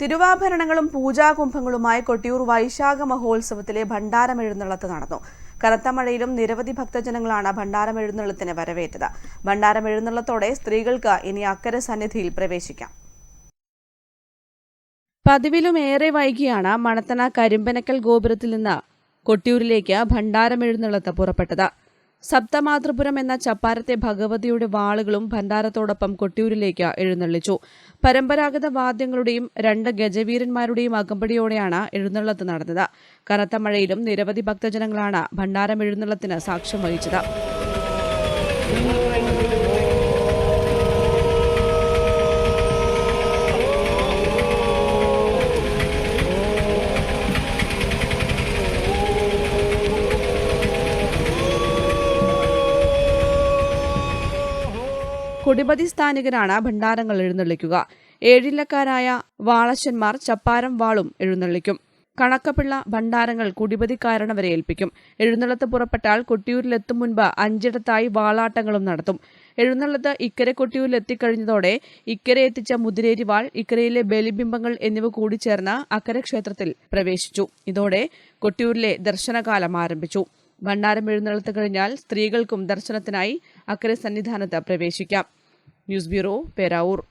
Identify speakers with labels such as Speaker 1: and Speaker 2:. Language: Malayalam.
Speaker 1: തിരുവാഭരണങ്ങളും പൂജാകുംഭങ്ങളുമായി കൊട്ടിയൂർ വൈശാഖ മഹോത്സവത്തിലെ ഭണ്ഡാരം എഴുന്നള്ളത്ത് നടന്നു. കനത്ത മഴയിലും നിരവധി ഭക്തജനങ്ങളാണ് ഭണ്ഡാരം എഴുന്നള്ളത്തിന് വരവേറ്റത്. ഭണ്ഡാരം എഴുന്നള്ളത്തോടെ സ്ത്രീകൾക്ക് ഇനി അക്കരെ സന്നിധിയിൽ പ്രവേശിക്കാം. പതിവിലും ഏറെ വൈകിയാണ് മണത്തന കരിമ്പനക്കൽ ഗോപുരത്തിൽ നിന്ന് കൊട്ടിയൂരിലേക്ക് ഭണ്ഡാരം എഴുന്നള്ളത്ത് പുറപ്പെട്ടത്. സപ്തമാതൃപുരം എന്ന ചപ്പാരത്തെ ഭഗവതിയുടെ വാളുകളും ഭണ്ഡാരത്തോടൊപ്പം കൊട്ടിയൂരിലേക്ക് എഴുന്നള്ളിച്ചു. പരമ്പരാഗത വാദ്യങ്ങളുടെയും രണ്ട് ഗജവീരന്മാരുടെയും അകമ്പടിയോടെയാണ് എഴുന്നള്ളത്ത് നടന്നത്. കനത്ത മഴയിലും നിരവധി ഭക്തജനങ്ങളാണ് ഭണ്ഡാരം എഴുന്നള്ളത്തിന് സാക്ഷ്യം വഹിച്ചത്. കൊടിമതി സ്ഥാനികരാണ് ഭണ്ഡാരങ്ങൾ എഴുന്നള്ളിക്കുക. ഏഴിലക്കാരായ വാളശന്മാർ ചപ്പാരം വാളും എഴുന്നള്ളിക്കും. കണക്കപ്പിള്ള ഭണ്ഡാരങ്ങൾ കുടിപതിക്കാരണവരെ ഏൽപ്പിക്കും. എഴുന്നള്ളത്ത് പുറപ്പെട്ടാൽ കൊട്ടിയൂരിലെത്തും മുൻപ് അഞ്ചിടത്തായി വാളാട്ടങ്ങളും നടത്തും. എഴുന്നള്ളത്ത് ഇക്കരെ കൊട്ടിയൂരിലെത്തിക്കഴിഞ്ഞതോടെ ഇക്കരെ എത്തിച്ച മുതിരേരിവാൾ ഇക്കരയിലെ ബലിബിംബങ്ങൾ എന്നിവ കൂടി ചേർന്ന് അക്കരെ ക്ഷേത്രത്തിൽ പ്രവേശിച്ചു. ഇതോടെ കൊട്ടിയൂരിലെ ദർശനകാലം ആരംഭിച്ചു. ഭണ്ഡാരം എഴുന്നള്ളത്ത് കഴിഞ്ഞാൽ സ്ത്രീകൾക്കും ദർശനത്തിനായി അക്കരെ സന്നിധാനത്ത് പ്രവേശിക്കാം. News bureau Peravoor.